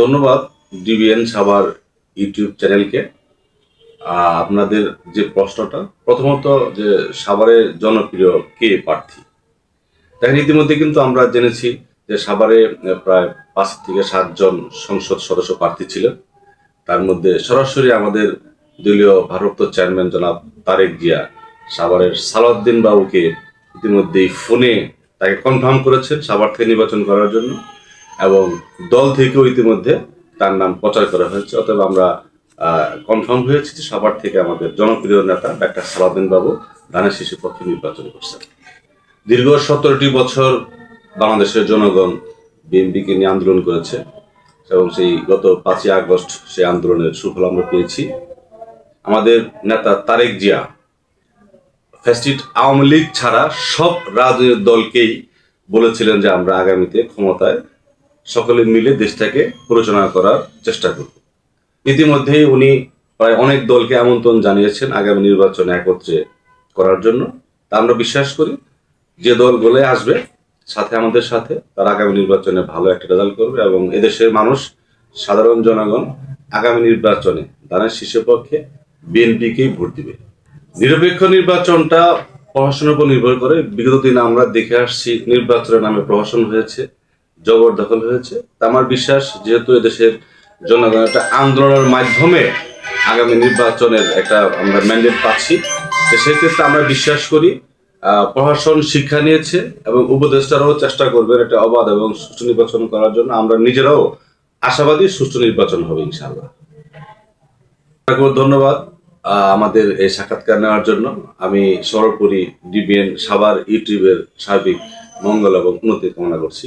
ধন্যবাদ DBN Savar YouTube চ্যানেলকে। আপনাদের যে প্রশ্নটা, প্রথমত যে সাভারের জনপ্রিয় কে প্রার্থী? দেখেন, ইতিমধ্যে কিন্তু আমরা জেনেছি যে সাভারে প্রায় পাঁচ থেকে সাতজন সংসদ সদস্য প্রার্থী ছিলেন। তার মধ্যে সরাসরি আমাদের দলীয় ভারপ্রাপ্ত চেয়ারম্যান জনাব তারেক জিয়া সাভারের সালাউদ্দিন বাবুকে ইতিমধ্যেই ফোনে তাকে কনফার্ম করেছেন সাভার থেকে নির্বাচন করার জন্য। এবং দল থেকেও ইতিমধ্যে তার নাম প্রচার করা হয়েছে। অতএব আমরা কনফার্ম হয়েছি যে সাভার থেকে আমাদের জনপ্রিয় নেতা ডাক্তার সালাউদ্দিন বাবু ধানের শিশু পক্ষে নির্বাচন করছেন। দীর্ঘ সতেরোটি বছর বাংলাদেশের জনগণ বিএনপিকে নিয়ে আন্দোলন করেছে এবং সেই গত পাঁচই আগস্ট সেই আন্দোলনের সুফল আমরা পেয়েছি। আমাদের নেতা তারেক জিয়া, ফ্যাসিস্ট আওয়ামী লীগ ছাড়া সব রাজনৈতিক দলকেই বলেছিলেন যে আমরা আগামীতে ক্ষমতায় সকলে মিলে দেশটাকে পরিচালনা করার চেষ্টা করব। ইতিমধ্যেই উনি প্রায় অনেক দলকে আমন্ত্রণ জানিয়েছেন আগামী নির্বাচনে একত্রে করার জন্য। তা আমরা বিশ্বাস করি, যে দলগুলো আসবে, সাথে আমাদের সাথে, তার আগামী নির্বাচনে ভালো একটা রেজাল্ট করবে এবং এদেশের মানুষ, সাধারণ জনগণ আগামী নির্বাচনে দানের শীর্ষের পক্ষে বিএনপিকেই ভোট দিবে। নিরপেক্ষ নির্বাচনটা প্রশাসনের উপর নির্ভর করে। বিগত দিনে আমরা দেখে আসছি, নির্বাচনের নামে প্রশাসন হয়েছে। জবরদখল হয়েছে। আমার বিশ্বাস, যেহেতু এদেশের জনগণ একটা আন্দোলনের মাধ্যমে আগামী নির্বাচনের একটা আমরা ম্যান্ডেট পাচ্ছি সেক্ষেত্রে আমরা বিশ্বাস করি প্রশাসন শিক্ষা নিয়েছে এবং উপদেষ্টারাও চেষ্টা করবেন একটা অবাধ এবং সুষ্ঠু নির্বাচন করার জন্য। আমরা নিজেরাও আশাবাদী সুষ্ঠু নির্বাচন হবে, ইনশাআল্লাহ। ধন্যবাদ আমাদের এই সাক্ষাৎকার নেওয়ার জন্য। আমি সর্বোপরি ডিবিএন সাভার ইউটিউবের সার্বিক মঙ্গল এবং উন্নতি কামনা করছি।